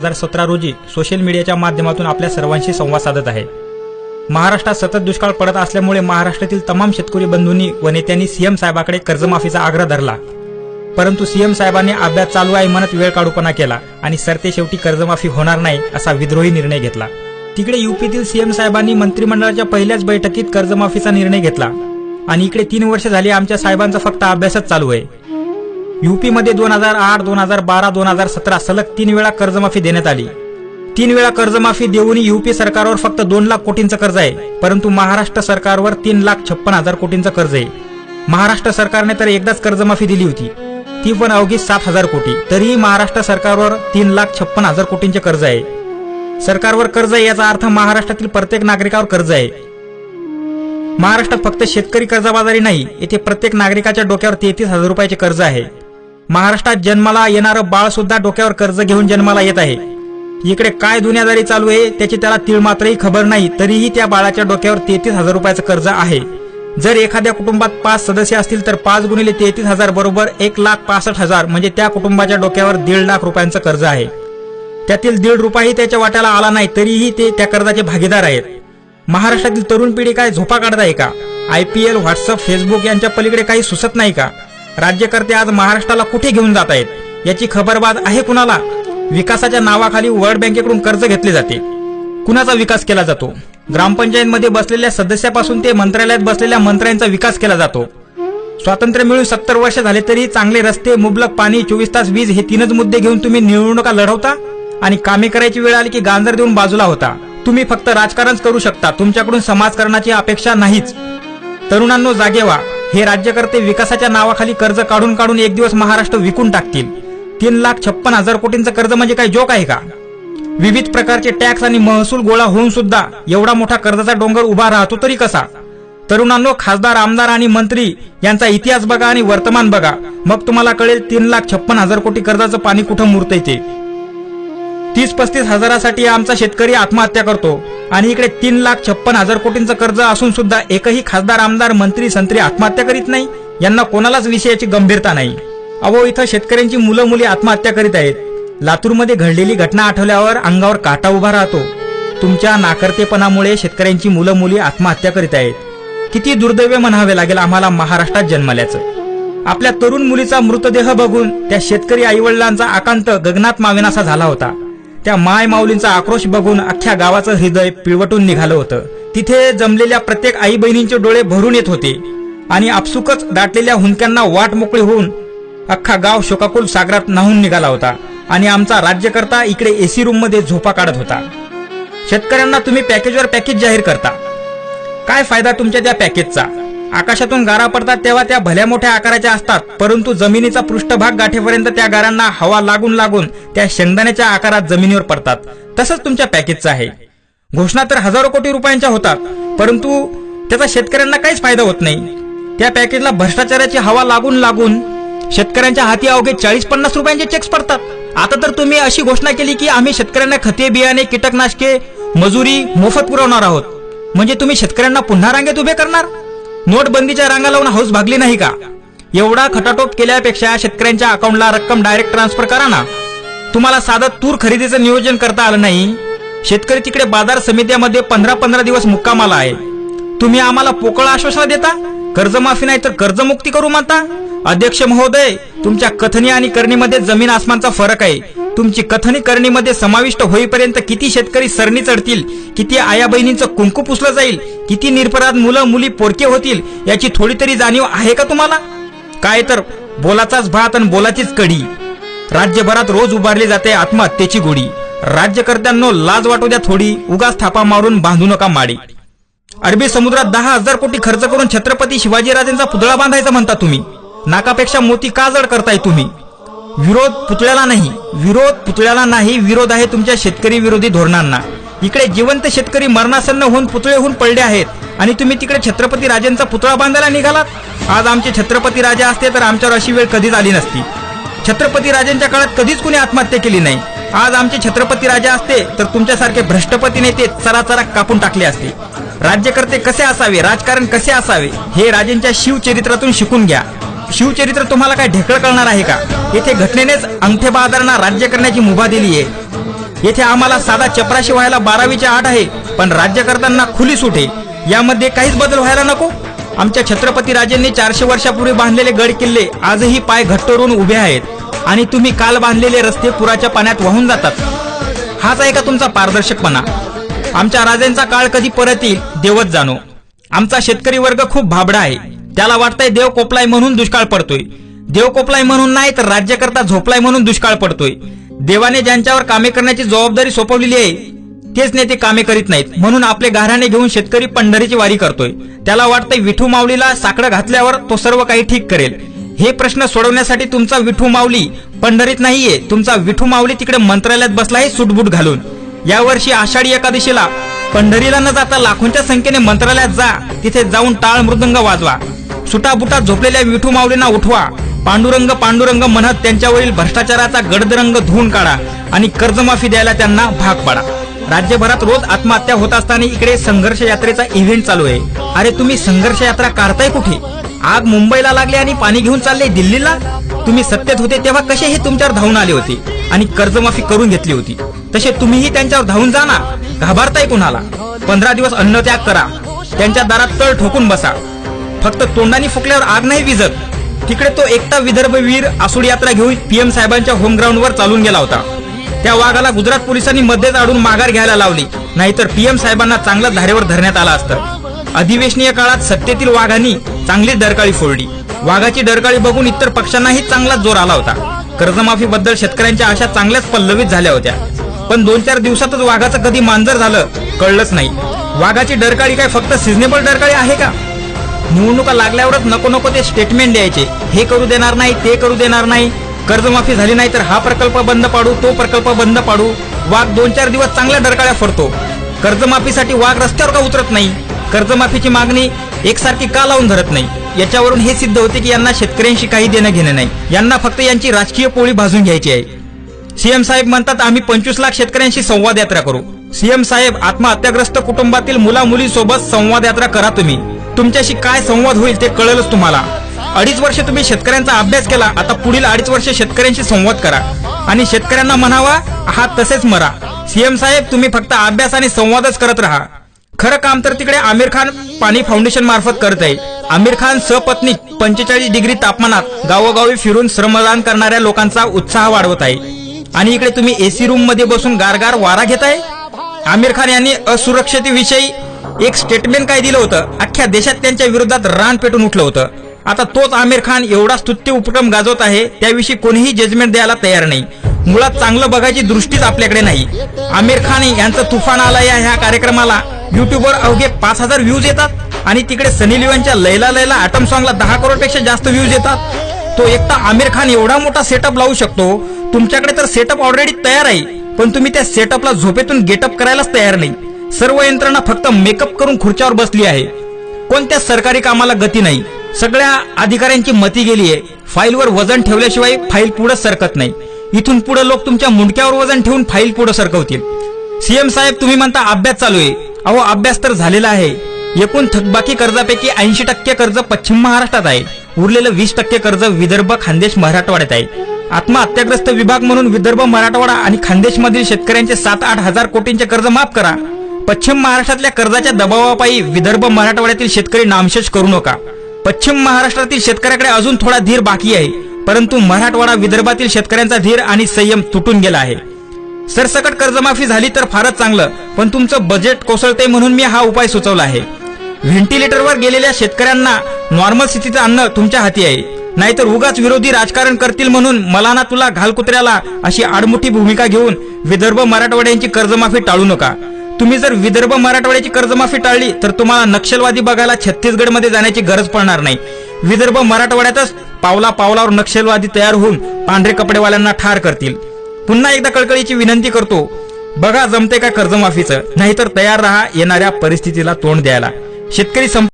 हजार सतरा रोजी सोशल मीडियाच्या माध्यमातून आपल्या सर्वांशी संवाद साधत आहे. महाराष्ट्रात सतत दुष्काळ पडत असल्यामुळे महाराष्ट्रातील तमाम शेतकरी बंधूंनी व नेत्यांनी सीएम साहेबाकडे कर्जमाफीचा आग्रह धरला. परंतु सीएम साहेबांनी अभ्यास चालू आहे म्हणत वेळ काढूपणा केला आणि सरते शेवटी कर्जमाफी होणार नाही असा विद्रोही निर्णय घेतला. तिकडे युपीतील सीएम साहेबांनी मंत्रिमंडळाच्या पहिल्याच बैठकीत कर्जमाफीचा निर्णय घेतला. आणि इकडे तीन वर्ष झाली आमच्या साहेबांचा फक्त अभ्यासच चालू आहे. युपीमध्ये दोन हजार आठ दोन हजार बारा दोन हजार सतरा सलग तीन वेळा कर्जमाफी देण्यात आली. तीन वेळा कर्जमाफी देऊनही युपी सरकारवर फक्त दोन लाख कोटींचं कर्ज आहे परंतु महाराष्ट्र सरकारवर तीन लाख छप्पन हजार कोटींचं कर्ज आहे. महाराष्ट्र सरकारने तर एकदाच कर्जमाफी दिली होती. ती पण अवघी सात हजार कोटी. तरीही महाराष्ट्र सरकारवर तीन लाख छप्पन हजार कोटींचे कर्ज आहे. सरकारवर कर्ज आहे याचा अर्थ महाराष्ट्रातील प्रत्येक नागरिकावर कर्ज आहे. महाराष्ट्रात फक्त शेतकरी कर्जबाजारी नाही येथे प्रत्येक नागरिकाच्या डोक्यावर तेहतीस हजार रुपयाचे कर्ज आहे. महाराष्ट्रात जन्माला येणारं बाळ सुद्धा डोक्यावर कर्ज घेऊन जन्माला येत आहे. इकडे काय दुनियादारी चालू आहे त्याची त्याला तीळ मात्रही खबर नाही तरीही त्या बाळाच्या डोक्यावर तेहतीस हजार रुपयाचं कर्ज आहे. जर एखाद्या कुटुंबात पाच सदस्य असतील तर पाच गुणिले तेहतीस हजार बरोबर एक लाख पासष्ट हजार म्हणजे त्या कुटुंबाच्या डोक्यावर दीड लाख रुपयांचं कर्ज आहे. त्यातील दीड रुपयाही त्याच्या वाट्याला आला नाही तरीही ते त्या कर्जाचे भागीदार आहेत. महाराष्ट्रातील तरुण पिढी काय झोपा काढत आहे का? I P L WhatsApp Facebook यांच्या पलीकडे काही सुचत नाही का? राज्यकर्ते आज महाराष्ट्राला कुठे घेऊन जात आहेत? याची खबरबाद आहे कुणाला? विकासाच्या नावाखाली वर्ल्ड बँकेकडून कर्ज घेतले जाते. कुणाचा विकास केला जातो? ग्रामपंचायतमध्ये बसलेल्या सदस्यापासून ते मंत्रालयात बसलेल्या मंत्र्यांचा विकास केला जातो. स्वातंत्र्य मिळून सत्तर वर्ष झाले तरी चांगले रस्ते मुबलक पाणी चोवीस तास वीज हे तीनच मुद्दे घेऊन तुम्ही निवडणुका लढवता? आणि कामे करायची वेळ आली की गांजर देऊन बाजूला होता. तुम्ही फक्त राजकारणच करू शकता. तुमच्याकडून समाजकारणाची अपेक्षा नाहीच. तरुणांनो जागे व्हा. हे राज्यकर्ते विकासाच्या नावाखाली कर्ज काढून काढून एक दिवस महाराष्ट्र विकून टाकतील. तीन लाख छप्पन हजार कोटींचं कर्ज म्हणजे काही जोक आहे का? विविध प्रकारचे टॅक्स आणि महसूल गोळा होऊन सुद्धा एवढा मोठा कर्जाचा डोंगर उभा राहतो तरी कसा? तरुणांनो खासदार आमदार आणि मंत्री यांचा इतिहास बघा आणि वर्तमान बघा. मग तुम्हाला कळेल तीन लाख छप्पन हजार कोटी कर्जाचं पाणी कुठं मुरतय ते. तीस पस्तीस हजारासाठी आमचा शेतकरी आत्महत्या करतो. आणि इकडे तीन लाख छप्पन हजार कोटींचं कर्ज असून सुद्धा एकही खासदार आमदार मंत्री संत्री आत्महत्या करीत नाही. यांना कोणालाच विषयाची गंभीरता नाही. अहो इथं शेतकऱ्यांची मुलं मुली आत्महत्या करीत आहेत. लातूरमध्ये घडलेली घटना आठवल्यावर अंगावर काटा उभा राहतो. तुमच्या नाकर्तेपणामुळे शेतकऱ्यांची मुलं मुली आत्महत्या करीत आहेत. किती दुर्दैव म्हणावे लागेल आम्हाला महाराष्ट्रात जन्मल्याचं. आपल्या तरुण मुलीचा मृतदेह बघून त्या शेतकरी आईवडिलांचा आकांत गगनात मावेनासा झाला होता. त्या माय माऊलींचा आक्रोश बघून अख्ख्या गावाचं हृदय पिळवटून निघालं होतं. तिथे जमलेल्या प्रत्येक आई बहिणींचे डोळे भरून येत होते आणि आपसुकच दाटलेल्या हुंक्यांना वाट मोकळी होऊन अख्खा गाव शोकाकुल सागरात नाहून निघाला होता आणि आमचा राज्यकर्ता इकडे एसी रूममध्ये झोपा काढत होता. शेतकऱ्यांना तुम्ही पॅकेजवर पॅकेज जाहीर करता. काय फायदा तुमच्या त्या पॅकेजचा? आकाशातून गारा पडतात तेव्हा त्या भल्या मोठ्या आकाराच्या असतात. परंतु जमिनीचा पृष्ठभाग गाठेपर्यंत त्या गारांना हवा लागून लागून त्या शेंगदाण्याच्या आकारात जमिनीवर पडतात. तसंच तुमच्या पॅकेजचं आहे. घोषणा तर हजारो कोटी रुपयांच्या होतात. परंतु त्याचा शेतकऱ्यांना काहीच फायदा होत नाही. त्या पॅकेजला भ्रष्टाचाराची हवा लागून लागून शेतकऱ्यांच्या हाती अवघे चाळीस पन्नास रुपयांचे चेक्स पडतात. आता तर तुम्ही अशी घोषणा केली की आम्ही शेतकऱ्यांना खते बियाणे कीटकनाशके मजुरी मोफत पुरवणार आहोत. म्हणजे तुम्ही शेतकऱ्यांना पुन्हा रांगेत उभे करणार? नोटबंदीच्या रांगा लावून हौस भागली नाही का? एवढा खटाटोप केल्यापेक्षा शेतकऱ्यांच्या अकाउंटला रक्कम डायरेक्ट ट्रान्सफर करा ना. तुम्हाला साधं तूर खरेदीचं नियोजन करता आलं नाही. शेतकरी तिकडे बाजार समित्यामध्ये पंधरा पंधरा दिवस मुक्कामाला आहे. तुम्ही आम्हाला पोकळ आश्वासन देता? कर्जमाफी नाही तर कर्जमुक्ती करू माता अध्यक्ष महोदय तुमच्या कथनी आणि करणीमध्ये जमीन आसमानचा फरक आहे. तुमची कथनी करणीमध्ये समाविष्ट होईपर्यंत किती शेतकरी सरणी चढतील किती आया बहिणींचं कुंकू पुसलं जाईल किती निरपराध मुलं मुली पोरके होतील याची थोडी तरी जाणीव आहे का तुम्हाला? काय तर बोलाचाच भात आणि बोलाचीच कडी राज्यभरात रोज उभारली जाते आत्महत्येची गोडी. राज्यकर्त्यांनो लाज वाटू द्या थोडी उगाच थापा मारून बांधू नका माडी. अरबी समुद्रात दहा हजार कोटी खर्च करून छत्रपती शिवाजीराजेंचा पुतळा बांधायचा म्हणता तुम्ही. नाकापेक्षा मोती का जड करताय तुम्ही? विरोध पुतळ्याला नाही. विरोध पुतळ्याला नाही. विरोध आहे तुमच्या शेतकरी विरोधी धोरणांना. इकडे जिवंत शेतकरी मरणासन्न होऊन पुतळेहून पडले आहेत. आणि तुम्ही तिकडे छत्रपती राजांचा पुतळा बांधायला निघालात? आज आमचे छत्रपती राजा असते तर आमच्यावर अशी वेळ कधीच आली नसती. छत्रपती राजांच्या काळात कधीच कुणी आत्महत्या केली नाही. आज आमचे छत्रपती राजा असते तर तुमच्यासारखे भ्रष्टपती नेते चरा चरा कापून टाकले असते. राज्यकर्ते कसे असावे? राजकारण कसे असावे? हे राजेंच्या शिवचरित्रातून शिकून घ्या. शिवचरित्र तुम्हाला काय ढेकळ कळणार आहे का? येथे घटनेनेच अंगठे बहादरांना राज्य करण्याची मुभा दिली आहे. येथे आम्हाला साधा चपराशी व्हायला बारावीची आठ आहे पण राज्य करताना खुली सूट आहे. यामध्ये काहीच बदल व्हायला नको. आमच्या छत्रपती राजेंनी चारशे वर्षापूर्वी बांधलेले गड किल्ले आजही पाय घट्टरून उभे आहेत आणि तुम्ही काल बांधलेले रस्ते पुराच्या पाण्यात वाहून जातात. हाच आहे का तुमचा पारदर्शकपणा? आमच्या राजांचा काळ कधी परत येईल देवत जाणो. आमचा शेतकरी वर्ग खूप भाबडा आहे. त्याला वाटतंय देव कोपलाय म्हणून दुष्काळ पडतोय. देव कोपलाय म्हणून नाही तर राज्यकर्ता झोपलाय म्हणून दुष्काळ पडतोय. देवाने ज्यांच्यावर कामे करण्याची जबाबदारी सोपवलेली आहे तेच नेते कामे करीत नाहीत. म्हणून आपले गाऱ्हाणे घेऊन शेतकरी पंढरीची वारी करतोय. त्याला वाटतंय विठू माऊलीला साकडं घातल्यावर तो सर्व काही ठीक करेल. हे प्रश्न सोडवण्यासाठी तुमचा विठू माऊली पंढरीत नाहीये. तुमचा विठू माऊली तिकडे मंत्रालयात बसला आहे सुटबूट घालून. यावर्षी आषाढी एकादशीला पंढरीला न जाता लाखोंच्या संख्येने मंत्रालयात जा. तिथे जाऊन टाळ मृदंग वाजवा. सुटाबुटा झोपलेल्या विठू माऊलींना उठवा. पांडुरंग पांडुरंग म्हणत त्यांच्यावरील भ्रष्टाचाराचा गडदरंग धुवून काढा आणि कर्जमाफी द्यायला त्यांना भाग पाडा. राज्यभरात रोज आत्महत्या होत असताना इकडे संघर्ष यात्रेचा इव्हेंट चालू आहे. अरे तुम्ही संघर्ष यात्रा काढताय कुठे? आग मुंबईला लागली आणि पाणी घेऊन चालले दिल्लीला? तुम्ही सत्तेत होते तेव्हा कसे हे तुमच्यावर धावून आले होते? आणि कर्जमाफी करून घेतली होती. तसे तुम्हीही त्यांच्यावर धावून जा ना. घाबरताय कुणाला? पंधरा दिवस अन्न त्याग करा. त्यांच्या दारात तळ ठोकून बसा. फक्त तोंडाने फुकल्यावर आग नाही विजत तिकडे तो एकटा विदर्भ वीर यात्रा घेऊन पीएम साहेबांच्या होम ग्राउंडवर चालून गेला होता. त्या वाघाला गुजरात पोलिसांनी मध्येच आडून माघार घ्यायला लावली. नाहीतर पीएम साहेबांना चांगलं धारेवर धरण्यात आलं असतं. अधिवेशनीय काळात सत्तेतील वाघांनी चांगलीच डरकाळी फोडली. वाघाची डरकाळी बघून इतर पक्षांनाही चांगलाच जोर आला होता. कर्जमाफी बद्दल शेतकऱ्यांच्या आशा चांगल्याच पल्लवीत झाल्या होत्या. पण दोन चार दिवसातच वाघाचं कधी मांजर झालं कळलंच नाही. वाघाची डरकाळी काय फक्त सिजनेबल डरकाळी आहे का? निवडणुका लागल्यावरच नको नको ते स्टेटमेंट द्यायचे. हे करू देणार नाही ते करू देणार नाही. कर्जमाफी झाली नाही तर हा प्रकल्प बंद पाडू तो प्रकल्प बंद पाडू. वाघ दोन चार दिवस चांगल्या डरकाळ्या फडतो. कर्जमाफीसाठी वाघ रस्त्यावर का उतरत नाही? कर्जमाफीची मागणी एकसारखी का लावून धरत नाही? याच्यावरून हे सिद्ध होते की यांना शेतकऱ्यांशी काही देणं घेणं नाही. यांना फक्त यांची राजकीय पोळी भाजून घ्यायची आहे. सीएम साहेब म्हणतात आम्ही पंचवीस लाख शेतकऱ्यांशी संवाद यात्रा करू. सीएम साहेब आत्महत्याग्रस्त कुटुंबातील मुला मुली सोबत संवाद यात्रा करा तुम्ही. तुमच्याशी काय संवाद होईल ते कळेलच तुम्हाला. अडीच वर्ष तुम्ही शेतकऱ्यांचा अभ्यास केला आता पुढील अडीच वर्ष शेतकऱ्यांशी संवाद करा. आणि शेतकऱ्यांना म्हणावा हा तसेच मरा. सीएम साहेब तुम्ही फक्त अभ्यास आणि संवादच करत राहा. खरं काम तर तिकडे आमिर खान पाणी फाउंडेशन मार्फत करत आहे. आमिर खान सपत्नी पंचेचाळीस डिग्री तापमानात गावोगावी फिरून श्रमदान करणाऱ्या लोकांचा उत्साह वाढवत आहे. आणि इकडे तुम्ही एसी रूममध्ये बसून गारगार वारा घेताय? आमिर खान यांनी असुरक्षतेविषयी एक स्टेटमेंट काय दिलं होतं? अख्ख्या देशात त्यांच्या विरोधात रान पेटून उठलं होतं. आता तोच आमिर खान एवढा स्तुत्य उपक्रम गाजवत आहे त्याविषयी कोणीही जजमेंट द्यायला तयार नाही. मुळात चांगलं बघायची दृष्टीच आपल्याकडे नाही. आमिर खान यांचं तुफान आला या ह्या कार्यक्रमाला. युट्यूबवर अवघे पाच हजार व्ह्यूज येतात आणि तिकडे सनी लिओनच्या लैला लैला आटम सॉंगला दहा करोडपेक्षा जास्त व्ह्यूज येतात. तो एकटा आमिर खान एवढा मोठा सेटअप लावू शकतो. तुमच्याकडे तर सेटअप ऑलरेडी तयार आहे. पण तुम्ही त्या सेटअपला झोपेतून गेटअप करायलाच तयार नाही. सर्व यंत्रणा फक्त मेकअप करून खुर्च्यावर बसली आहे. कोणत्या सरकारी कामाला गती नाही. सगळ्या अधिकाऱ्यांची मती गेली आहे. फाईलवर वजन ठेवल्याशिवाय फाईल पुढे सरकत नाही. इथून पुढे लोक तुमच्या मुंडक्यावर वजन ठेवून फाईल पुढे सरकवतील. सीएम साहेब तुम्ही म्हणता अभ्यास चालू आहे. अहो अभ्यास तर झालेला आहे. एकूण थकबाकी कर्जापैकी ऐंशी टक्के कर्ज पश्चिम महाराष्ट्रात आहे. उरलेलं वीस टक्के कर्ज विदर्भ खानदेश मराठवाड्यात आहे. आत्महत्याग्रस्त विभाग म्हणून विदर्भ मराठवाडा आणि खानदेशमधील शेतकऱ्यांचे सात आठ हजार कोटींचे कर्ज माफ करा. पश्चिम महाराष्ट्रातल्या कर्जाच्या दबावापायी विदर्भ मराठवाड्यातील शेतकरी नामशेष करू नका. पश्चिम महाराष्ट्रातील शेतकऱ्याकडे अजून थोडा धीर बाकी आहे परंतु मराठवाडा विदर्भातील शेतकऱ्यांचा धीर आणि संयम तुटून गेला आहे. सरसकट कर्जमाफी झाली तर फारच चांगलं पण तुमचं बजेट कोसळते म्हणून मी हा उपाय सुचवला आहे. व्हेंटिलेटरवर गेलेल्या शेतकऱ्यांना नॉर्मल स्थितीचं आणणं तुमच्या हाती आहे. नाहीतर उगाच विरोधी राजकारण करतील म्हणून मला ना तुला घाल कुत्र्याला अशी आडमुठी भूमिका घेऊन विदर्भ मराठवाड्यांची कर्जमाफी टाळू नका. तुम्ही जर विदर्भ मराठवाड्याची कर्जमाफी टाळली तर तुम्हाला नक्षलवादी बघायला छत्तीसगडमध्ये जाण्याची गरज पडणार नाही. विदर्भ मराठवाड्यातच पावला पावलावर नक्षलवादी तयार होऊन पांढरे कपडेवाल्यांना ठार करतील. पुन्हा एकदा कळकळीची विनंती करतो बघा जमते का कर्जमाफीचं नाहीतर तयार राहा येणाऱ्या परिस्थितीला तोंड द्यायला. शेतकरी संप